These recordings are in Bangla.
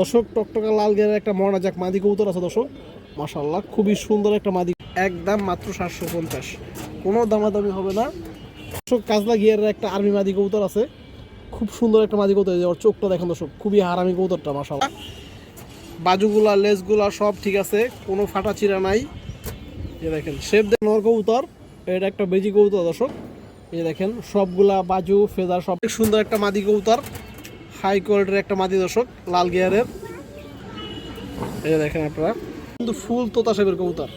দর্শক, টকটকা লাল গের একটা মরনা যাক, মাদি কবুতর আছে দর্শক। মাশাল্লাহ খুবই সুন্দর একটা মাদি। একদম মাত্র সাতশো পঞ্চাশ। কোনো দামাদামি হবে না। দর্শক, কাজলা গিয়ারের একটা আর্মি মাদি কবুতর আছে। খুব সুন্দর একটা মাদি কবুতর ওর চোখটা দেখেন দর্শক, খুবই হারামি কবুতরটা মাশাল্লাহ বাজুগুলা লেজগুলা সব ঠিক আছে, কোনো ফাটা চিরা নাই। এ দেখেন শেপ দেন নর কবুতর, এটা একটা বেজি কবুতর দর্শক। এই দেখেন, সবগুলা বাজু, ফেদার, সব সুন্দর একটা মাদি কবুতর। হাই কোয়ালিটির একটা মাদি দর্শক, লাল গিয়ারের। এই দেখেন আপনারা। কিন্তু ফুল তোতা শেপের কবুতর,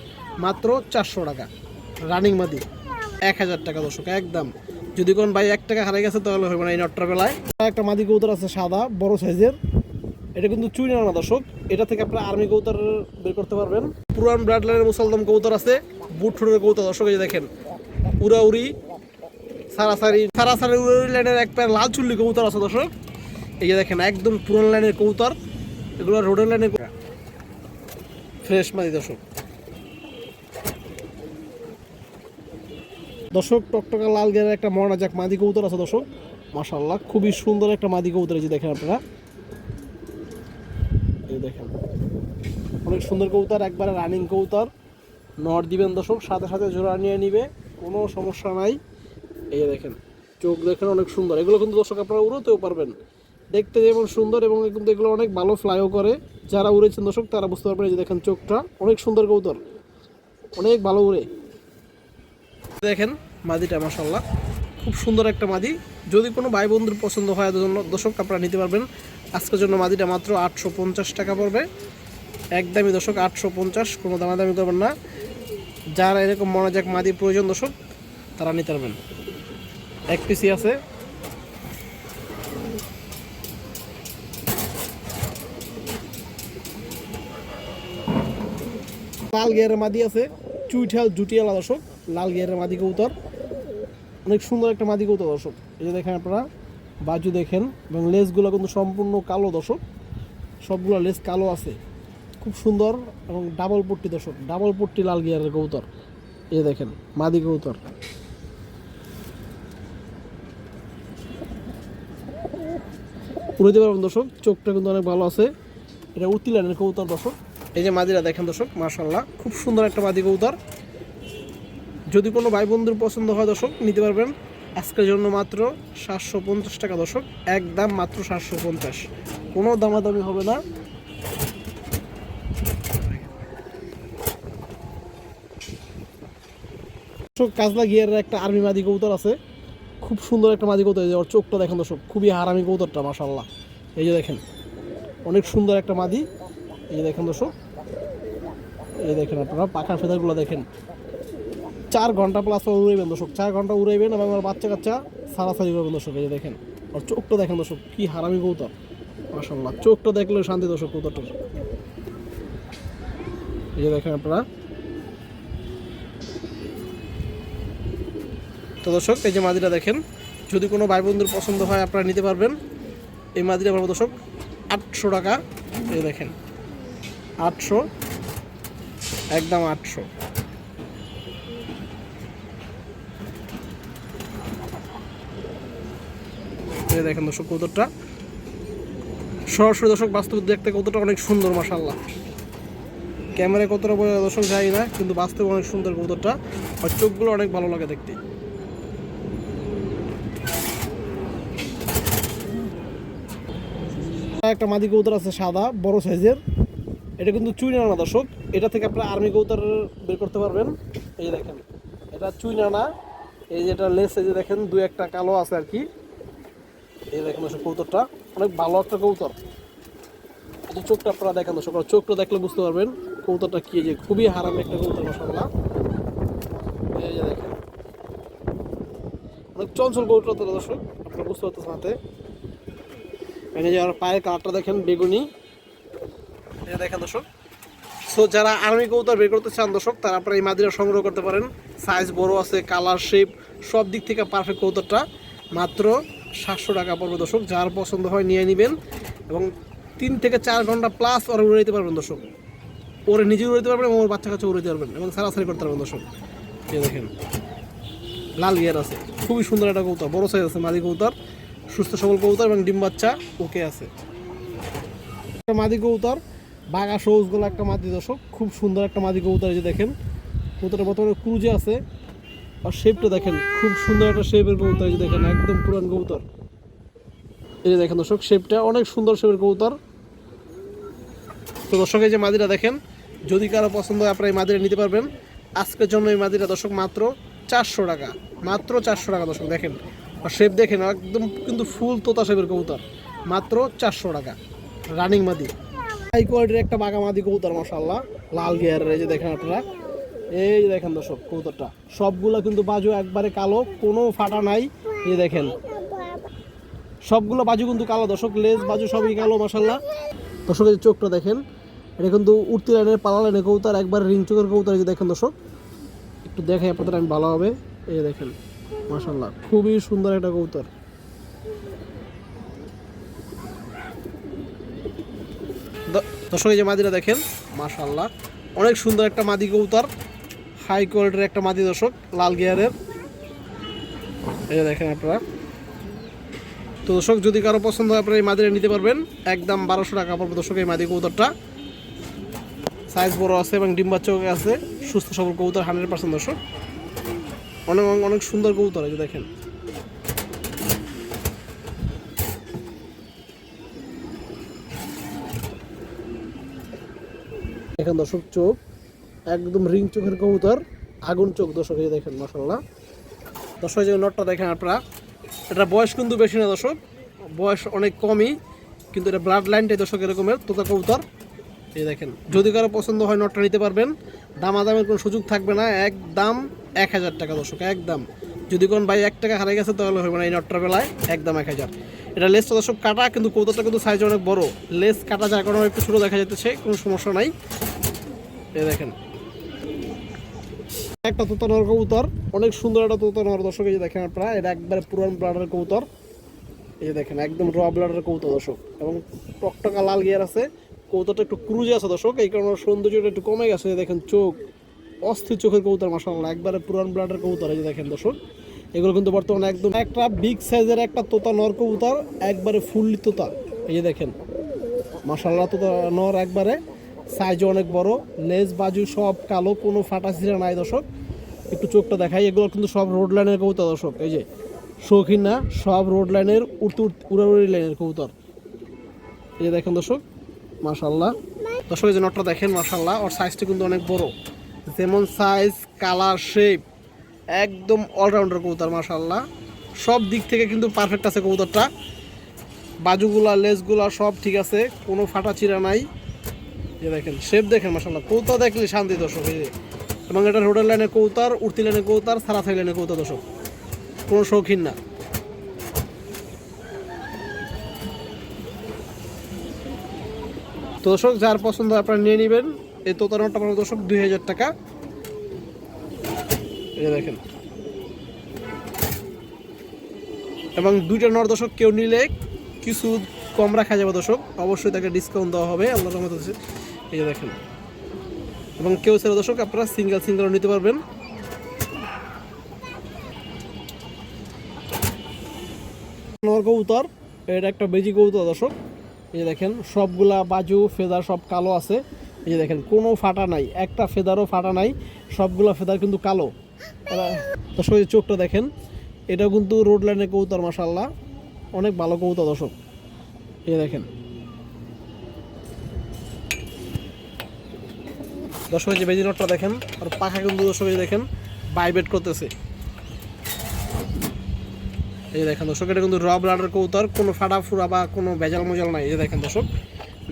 মাত্র চারশো টাকা। রানিং মাদি, এক হাজার টাকা দর্শক, একদম। যদি কোন ভাই এক টাকা হারাই গেছে, তাহলে হবে না এই নটটার বেলায়। একটা মাদি কবুতর আছে সাদা, বড় সাইজের। এটা কিন্তু চুই না দর্শক, এটা থেকে আপনারা আর্মি কবুতর বের করতে পারবেন। পুরান ব্রাড লাইনের মুসলদম কবুতর আছে, বুট ঠুটের কবুতর, দর্শক, এই দেখেন। উড়াউড়ি, সারাসারি সারাসারি উড়াউড়ি লাইনের এক প্যার লাল চুল্লি কবুতর আছে দর্শক। এই যে দেখেন, একদম পুরান লাইনের কবুতর। এগুলো রোডের লাইনের ফ্রেশ মাদি, দর্শক। দর্শক, টকটকা লাল গের একটা মরনা যাক মাদি কৌতর আছে, দর্শক। মাশাল্লাহ খুবই সুন্দর একটা মাদি কবুতর এই যে দেখেন আপনারা। এই দেখেন। অনেক সুন্দর কবুতর, একবারে রানিং কবুতর। নট দিবেন, দর্শক, সাথে সাথে জোড়া নিয়ে নিবে, কোনো সমস্যা নাই। এই দেখেন, চোখ দেখেন অনেক সুন্দর। এগুলো কিন্তু দর্শক আপনারা উড়োতেও পারবেন। দেখতে যেমন সুন্দর এবং কিন্তু এগুলো অনেক ভালো ফ্লাইও করে। যারা উড়েছেন দর্শক, তারা বুঝতে পারবেন যে দেখেন চোখটা। অনেক সুন্দর কবুতর। অনেক ভালো উড়ে। দেখেন মাদিটা মাসাল্লাহ খুব সুন্দর একটা মাদি। যদি কোনো ভাই বন্ধুর পছন্দ হয় জন্য দর্শক আপনারা নিতে পারবেন। আজকের জন্য মাদিটা মাত্র আটশো পঞ্চাশ টাকা পড়বে। একদমই দর্শক, আটশো পঞ্চাশ, কোনো দামাদামি করবেন না। যারা এরকম মনোজাক মাদি প্রয়োজন দর্শক, তারা নিতে পারবেন। এক পিসি আছে। লাল গিয়ারের মাদি আছে। চুইঠাল জুটিয়ালা দর্শক, লাল গিয়ারের মাদি কবুতর। অনেক সুন্দর একটা মাদি কবুতর দর্শক। এই যে দেখেন আপনারা, বাজু দেখেন, এবং লেসগুলো কিন্তু সম্পূর্ণ কালো দর্শক। সবগুলো লেস কালো আছে। খুব সুন্দর এবং ডাবল পট্টি দর্শক ডাবল পট্টি লাল গিয়ারের কবুতর। এই দেখেন, মাদি কবুতর। উড়ে পারবেন দর্শক, চোখটা কিন্তু অনেক ভালো আছে। এটা উত্তিলানের কবুতর দর্শক। এই যে মাদিরা দেখেন দর্শক মার্শাল্লাহ খুব সুন্দর একটা মাদি কবুতর। যদি কোনো ভাই বন্ধুর পছন্দ হয় দর্শক, নিতে পারবেন। আজকের জন্য মাত্র সাতশো পঞ্চাশ টাকা দর্শক, একদম মাত্র সাতশো পঞ্চাশ। কোনো দামাদামি হবে না। কাজলা গিয়ারের একটা আর্মি মাদি কবুতর আছে। খুব সুন্দর একটা মাদি কবুতর যে ওর চোখটা দেখেন দর্শক, খুবই হারামি কবুতরটা মাসাল্লাহ এই যে দেখেন, অনেক সুন্দর একটা মাদি। এই যে দেখেন দর্শক এই দেখেন আপনারা, পাখার ফেদারগুলো দেখেন। চার ঘণ্টা প্লাস উড়াইবেন দর্শক, চার ঘণ্টা উড়াইবেন এবং আমার বাচ্চা কাচ্চা সারাসারি করবেন দর্শক, এই দেখেন। আর চোখটা দেখেন দর্শক, কী হারামি কবুতর। মাসাল্লাহ চোখটা দেখলে শান্তি দর্শক কবুতরটার। এই যে দেখেন আপনারা। তো দর্শক, এই যে মাদিটা দেখেন, যদি কোনো ভাই বন্ধুর পছন্দ হয় আপনারা নিতে পারবেন। এই মাদিটা পাবো দর্শক, আটশো টাকা, এই দেখেন, আটশো একদম আটশো। দেখেন দর্শক কৌতরটা সরাসরি দর্শক বাস্তব দেখতে কৌতরটা অনেক সুন্দর মাসাল্লাহ ক্যামেরায় কতটা বোঝা দর্শক যাই না, কিন্তু বাস্তবে অনেক সুন্দর কৌতরটা আর চোখগুলো অনেক ভালো লাগে দেখতে। একটা মাদি কবুতর আছে সাদা, বড় সাইজের। এটা কিন্তু চুই না দর্শক। এটা থেকে আপনারা আর্মি কবুতর বের করতে পারবেন। এই যে দেখেন, এটা চুই না এই যে এটা লেস, এই যে দেখেন দু একটা কালো আছে আর কি। এই দেখেন দর্শক কবুতরটা, অনেক ভালো একটা কবুতর। এই যে চোখটা আপনারা দেখেন দর্শক চোখটা দেখলে বুঝতে পারবেন কবুতরটা কি যে খুবই হারাম একটা কবুতর মশাল্লাহ এই যে দেখেন, অনেক চঞ্চল কবুতর তো দর্শক, আপনারা বুঝতে পারতেছেন হাতে। এই যে আর পায়ের কালারটা দেখেন বেগুনি। এই দেখেন দর্শক সো যারা আর্মি কবুতর বের করতে চান, দর্শক, তারা আপনারা এই মাদিরা সংগ্রহ করতে পারেন। সাইজ বড় আছে, কালার শেপ সব দিক থেকে পারফেক্ট কবুতরটা। মাত্র সাতশো টাকা পড়বে, দর্শক, যার পছন্দ হয় নিয়ে নেবেন এবং তিন থেকে চার ঘণ্টা প্লাস ওরা উড়ে দিতে পারবেন, দর্শক। ওরে নিজে উড়ে দিতে পারবেন এবং ওর বাচ্চা কাছে উড়ে দিতে পারবেন এবং সারাসারি করতে পারবেন, দর্শক। এই দেখেন, লাল গিয়ার আছে। খুবই সুন্দর একটা কবুতর, বড় সাইজ আছে মাদি কবুতর, সুস্থ সবল কবুতর এবং ডিম বাচ্চা ওকে আছে। মাদি কবুতর বাঘা সবুজ গোলা একটা মাদি, দর্শক। খুব সুন্দর একটা মাদি কবুতর যে দেখেন। কবুতরের বর্তমানে ক্রুজে আছে। আর শেপটা দেখেন, খুব সুন্দর একটা শেপের কবুতর যে দেখেন, একদম পুরান কবুতর। এই যে দেখেন দর্শক শেপটা অনেক সুন্দর শেপের কবুতর। তো দর্শক, এই যে মাদিরা দেখেন, যদি কারও পছন্দ হয় আপনারা এই মাদিরা নিতে পারবেন। আজকের জন্য এই মাদিরা দর্শক মাত্র চারশো টাকা। মাত্র চারশো টাকা দর্শক, দেখেন। আর শেপ দেখেন, একদম কিন্তু ফুল তোতা শেপের কবুতর। মাত্র চারশো টাকা। রানিং মাদি। হাই কোয়ালিটির একটা বাঘা মাদি কবুতর মশাল্লাহ লাল গিয়ারের, এই যে দেখেন আপনারা। এই দেখেন দর্শক, কবুতরটা। সবগুলো কিন্তু বাজু একবারে কালো, কোনো ফাটা নাই। এই দেখেন। সবগুলো বাজু কিন্তু কালো দর্শক, লেজ বাজু সবই কালো মশাল্লাহ দর্শক, এই যে চোখটা দেখেন, এটা কিন্তু উঠতি লাইনের, পালা লাইনের কবুতর, একবার রিং চোখের কবুতর যে দেখেন দর্শক। একটু দেখাই আপনাদের আমি ভালো হবে। এই দেখেন মাশাল্লাহ খুবই সুন্দর একটা কবুতর দ- দর্শক, এই যে মাদিরা দেখেন মাশাল্লাহ অনেক সুন্দর একটা মাদি কবুতর হাই কোয়ালিটির একটা মাদি দর্শক, লাল গিয়ারের। এই যে দেখেন আপনারা। তো দর্শক, যদি কারও পছন্দ হয়, আপনারা এই মাদিরা নিতে পারবেন। একদম বারোশো টাকা পড়বে দর্শক, এই মাদি কবুতরটা। সাইজ বড় আছে এবং ডিম্বা চোখ আছে। সুস্থ সবল কবুতর হান্ড্রেড পার্সেন্ট দর্শক। অনেক অনেক সুন্দর কবুতর, এই যে দেখেন। দেখেন দর্শক, চোখ, একদম রিং চোখের কবুতর, আগুন চোখ দর্শক, এই দেখেন মশাল্লাহ দর্শক যে নটটা দেখেন আপনারা এটা বয়স কিন্তু বেশি না দর্শক, বয়স অনেক কমই, কিন্তু এটা ব্লাড লাইনটাই দর্শক এরকমের, তোতা কবুতর। এই দেখেন, যদি কারও পছন্দ হয় নটটা নিতে পারবেন, দামাদামের কোনো সুযোগ থাকবে না, একদম এক হাজার টাকা দর্শক, একদম। যদি কোন ভাই এক টাকা হারিয়ে গেছে, তাহলে হবে না এই নটটার বেলায়, একদম এক হাজার। এটা লেসটা দর্শক কাটা, কিন্তু কৌতাটা কিন্তু সাইজ অনেক বড়। লেস কাটা যার কারণে একটু ছোটো দেখা যাচ্ছে কোনো সমস্যা নাই। এই দেখেন। একটা তোতা নর কবুতর, অনেক সুন্দর একটা তোতা নর দর্শক, এই যে দেখেন আপনারা, এটা একবারে পুরান ব্লাডের কবুতর। এই যে দেখেন, একদম র ব্লাডের কবুতর দর্শক। এবং টকটকা লাল গিয়ার আছে, কবুতরটা একটু ক্রুজে আছে দর্শক, এই কারণে সৌন্দর্যটা একটু কমে গেছে। দেখেন, চোখ, অস্থির চোখের কবুতর মাসাল্লাহ একবারে পুরান ব্লাডের কবুতর, এই যে দেখেন দর্শক। এগুলো কিন্তু বর্তমানে একদম একটা বিগ সাইজের একটা তোতা নর কবুতর, একবারে ফুললি তোতা। এই যে দেখেন মাসাল্লাহ তোতা নর একবারে সাইজও অনেক বড় লেজ বাজু সব কালো, কোনো ফাটা ছিঁড়া নাই দর্শক। একটু চোখটা দেখাই, এগুলো কিন্তু সব রোড লাইনের কবুতর দর্শক। এই যে, শৌখিন না, সব রোড লাইনের উড়তে উড়তে, উড়াউড়ি লাইনের কবুতর। এই যে দেখেন দর্শক মাশাল্লাহ দর্শক, এই যে নটটা দেখেন মাশাল্লাহ ওর সাইজটা কিন্তু অনেক বড়। যেমন সাইজ কালার শেপ একদম অলরাউন্ডার কবুতর মাশাল্লাহ সব দিক থেকে কিন্তু পারফেক্ট আছে কবুতরটা। বাজুগুলা, লেজগুলা সব ঠিক আছে, কোনো ফাটা চিরা নাই। এই দেখেন শেপ দেখেন মাশাল্লাহ কৌতা দেখলে শান্তি দর্শক, এই এবং এটা রোডের লাইনে কৌতার উর্তি লাইনে কৌতার সারাথাই লাইনের কৌতা দর্শক। কোনো শৌখিন না। দর্শক, যার পছন্দ আপনারা নিয়ে নেবেন। এই তোতা নোটটা দর্শক, দুই হাজার টাকা। দেখেন। এবং দুইটা নর দর্শক কেউ নিলে কিছু কম রাখা যাবে দর্শক। অবশ্যই তাকে ডিসকাউন্ট দেওয়া হবে আল্লাহ রহমত। এই যে দেখেন। এবং কেউ ছেড়ে দর্শক আপনারা সিঙ্গেল সিঙ্গেল নিতে পারবেন। কবুতর, এটা একটা বেজি কবুতর দর্শক। এই যে দেখেন, সবগুলা বাজু, ফেদার সব কালো আছে। এই যে দেখেন, কোনো ফাটা নাই। একটা ফেদারও ফাটা নাই, সবগুলা ফেদার কিন্তু কালো। দর্শক, এই চোখটা দেখেন এটা কিন্তু রোড লাইনের কবুতর মাসাল্লাহ অনেক ভালো কবুতর, দর্শক। এই দেখেন। দর্শক যে বেজি নটটা দেখেন, আর পাখা কিন্তু দর্শক দেখেন বাইবেট করতেছে। এই দেখেন, দর্শক, এটা কিন্তু র ব্লাডের কৌতর কোনো ফাটা ফুরা বা কোনো ভেজাল মজাল নাই। এই দেখেন, দর্শক,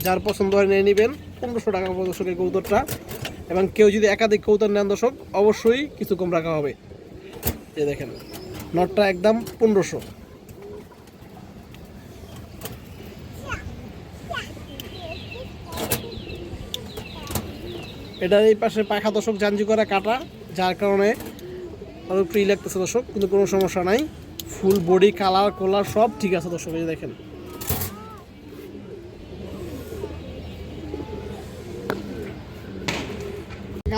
যার পছন্দ হয় নিয়ে নেবেন। পনেরোশো টাকা দর্শক, এই কৌতরটা এবং কেউ যদি একাধিক কৌতর নেন দর্শক, অবশ্যই কিছু কম রাখা হবে। এই দেখেন, নটটা একদম পনেরোশো। এটার এই পাশে পাখা দর্শক জাঞ্জি করা কাটা, যার কারণে অনেক ফ্রি লাগতেছে দর্শক, কিন্তু কোনো সমস্যা নাই। ফুল বডি কালার কোলার সব ঠিক আছে দর্শক, এই দেখেন।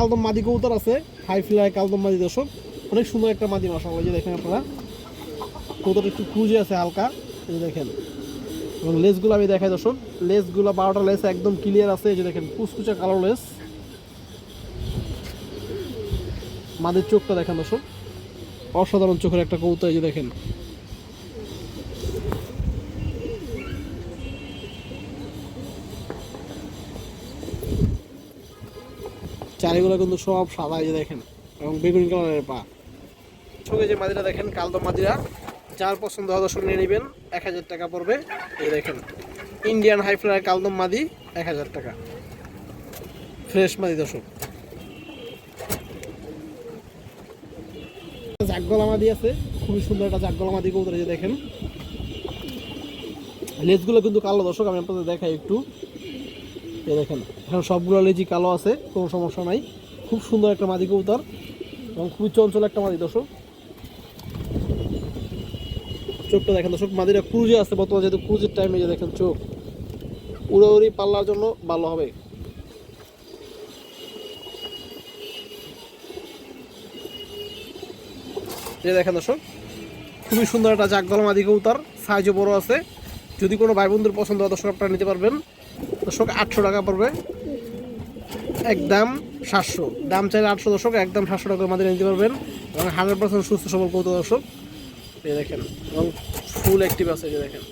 কালদম মাদি কবুতর আছে। হাই ফ্লাই কালদম মাদি, দর্শক। অনেক সুন্দর একটা মাদি মশা এই যে দেখেন আপনারা। কবুতর একটু ক্রুজে আছে হালকা। এই যে দেখেন। এবং লেসগুলো আমি দেখাই, দর্শক। লেসগুলো বারোটা লেস একদম ক্লিয়ার আছে। এই যে দেখেন, কুচকুচা কালো লেস। মাদের চোখটা দেখেন, দর্শক। অসাধারণ চোখের একটা কৌতো এই যে দেখেন। চারিগুলো কিন্তু সব সাদা এই যে দেখেন এবং বেগুনি কালারের পা। সঙ্গে যে মাদিরা দেখেন কালদম মাদিরা যার পছন্দ হয় দর্শক নিয়ে নেবেন এক হাজার টাকা পড়বে। এই দেখেন ইন্ডিয়ান হাই ফ্লায়ার কালদম মাদি এক হাজার টাকা। ফ্রেশ মাদি দর্শক। জাগগলা মাদি আছে খুবই সুন্দর একটা জাগগলা মাদি কৌতরে যে দেখেন। লেজগুলো কিন্তু কালো দর্শক আমি আপনাদের দেখাই একটু। এই দেখেন, এখানে সবগুলো লেজি কালো আছে, কোনো সমস্যা নাই। খুব সুন্দর একটা মাদি কবুতর এবং খুবই চঞ্চল একটা মাদি, দর্শক। চোখটা দেখেন, দর্শক মাদিরা ক্রুজে আছে, বর্তমানে যেহেতু ক্রুজের টাইমে যে দেখেন চোখ। উড়াউড়ি পাল্লার জন্য ভালো হবে। যে দেখেন, দর্শক, খুবই সুন্দর একটা জাগগল মাদি কবুতর সাইজও বড় আছে। যদি কোনো ভাই বন্ধুর পছন্দ হয়, দর্শক, আপনারা নিতে পারবেন। দর্শক আটশো টাকা পড়বে। একদম সাতশো। দাম চাইলে আটশো দর্শক একদম সাতশো টাকার মাঝে নিতে পারবেন। এবং হান্ড্রেড পার্সেন্ট সুস্থ, সবল কৌতো দর্শক। এই দেখেন, এবং ফুল অ্যাক্টিভ আছে, এই দেখেন।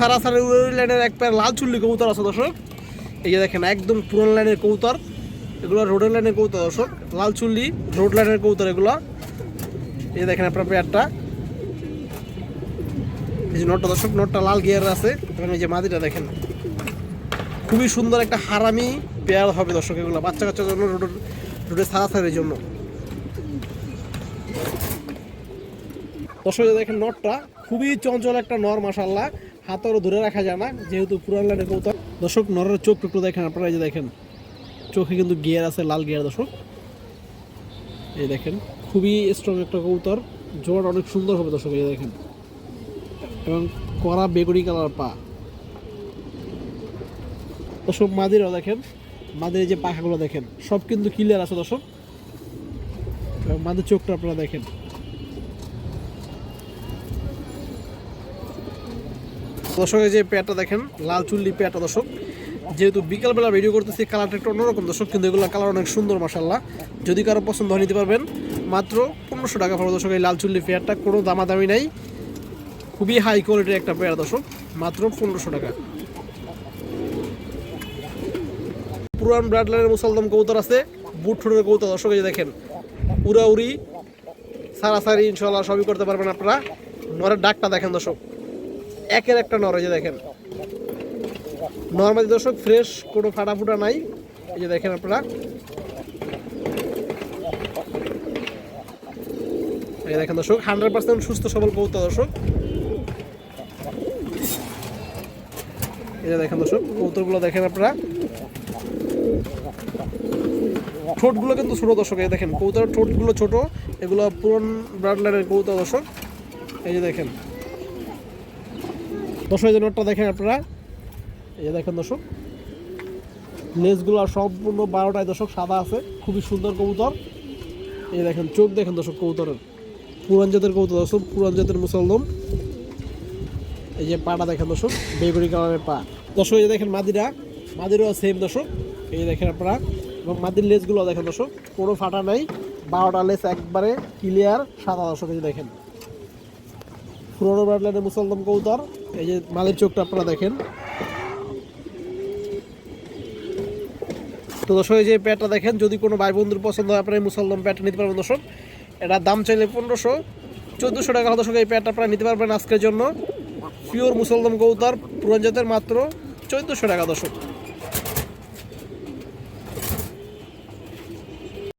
সারা সারা লাইনের এক প্যার লাল চুল্লি কবুতর আছে দর্শক। এই যে দেখেন, একদম পুরান লাইনের কবুতর। এগুলো রোডের লাইনের কবুতর দর্শক। লাল চুল্লি রোড লাইনের কবুতর এগুলো। এই দেখেন আপনার পেয়ারটা। এই যে নটটা দর্শক, নটটা লাল গিয়ার আছে। এবং এই যে মাদিটা দেখেন। খুবই সুন্দর একটা হারামি পেয়ার হবে দর্শক এগুলো। বাচ্চা কাচ্চার জন্য রোডের রোডে সারাসারির জন্য। দর্শক দেখেন নটটা। খুবই চঞ্চল একটা নর মাসাল্লাহ হাতও ধরে রাখা যায় না, যেহেতু পুরান লাইনের কৌতর দর্শক, নরের চোখ টুকরো দেখেন আপনারা, এই যে দেখেন। চোখে কিন্তু গিয়ার আছে, লাল গিয়ার দর্শক। এই দেখেন, খুবই স্ট্রং একটা কবুতর। জোয়ার অনেক সুন্দর হবে দর্শক, এই দেখেন। এবং কড়া বেগুনি কালার পা। দর্শক, মাদিরাও দেখেন, মাদের যে পাখাগুলো দেখেন, সব কিন্তু ক্লিয়ার আছে দর্শক। মাদের চোখটা আপনারা দেখেন। দর্শক, এই যে পেয়ারটা দেখেন, লাল চুল্লি পেয়ারটা দর্শক। যেহেতু বিকালবেলা ভিডিও করতেছি কালারটা একটু অন্যরকম দর্শক, কিন্তু এগুলো কালার অনেক সুন্দর মাসাল্লাহ যদি কারও পছন্দ হয়, নিতে পারবেন। মাত্র পনেরোশো টাকা পড়বে দর্শক, এই লাল চুল্লি পেয়ারটা, কোনো দামাদামি নাই। খুবই হাই কোয়ালিটির একটা পেয়ার, দর্শক, মাত্র পনেরোশো টাকা। পুরান ব্রাড লাইনের মুসলদম কবুতর আছে বুট ঠোঁটের কবুতর, দর্শক, এই দেখেন, উড়াউড়ি, সারাসারি ইনশাল্লাহ সবই করতে পারবেন আপনারা। নরের ডাকটা দেখেন, দর্শক, একের একটা নর, এই যে দেখেন। নর্মালি, দর্শক ফ্রেশ কোনো ফাটা ফুটা নাই, এই যে দেখেন আপনারা। এই দেখেন, দর্শক হান্ড্রেড পার্সেন্ট সুস্থ সবল কবুতর, দর্শক। যে দেখেন দর্শক, কবুতরগুলো দেখেন আপনারা। ঠোঁটগুলো কিন্তু ছোট দর্শক, এই দেখেন, কবুতরের ঠোঁটগুলো ছোট, এগুলো পুরন ব্রাড লাইনের কবুতর দর্শক। এই যে দেখেন। দর্শক যে নোটটা দেখেন আপনারা। এই যে দেখেন দর্শক। লেজগুলো সম্পূর্ণ বারোটায় দর্শক, সাদা আছে, খুবই সুন্দর কবুতর। এই দেখেন, চোখ দেখেন দর্শক কবুতরের। পুরান জাতের কবুতর দর্শক, পুরান জাতের মুসলদম। এই যে পাটা দেখেন দর্শক, বেগুনি কালারের পা। দর্শক, এই দেখেন মাদিরা, মাদিরও সেম দর্শক। এই দেখেন আপনারা, এবং মাদির লেসগুলো দেখেন দর্শক, কোনো ফাটা নাই, বারোটা লেস একবারে ক্লিয়ার সাদা দর্শক, এই দেখেন। পুরোনো ব্রাডলাইনের মুসলদম কৌতর এই যে মালের চোখটা আপনারা দেখেন। তো দর্শক, এই যে প্যাটটা দেখেন, যদি কোনো ভাই বন্ধুর পছন্দ হয়, আপনারা এই মুসলদম প্যাটটা নিতে পারবেন দর্শক। এটার দাম চাইলে পনেরোশো, চোদ্দোশো টাকা দর্শক এই প্যাটটা আপনারা নিতে পারবেন আজকের জন্য। পিওর মুসলদম কবুতর, পুরান জাতের মাত্র চোদ্দোশো টাকা দর্শক।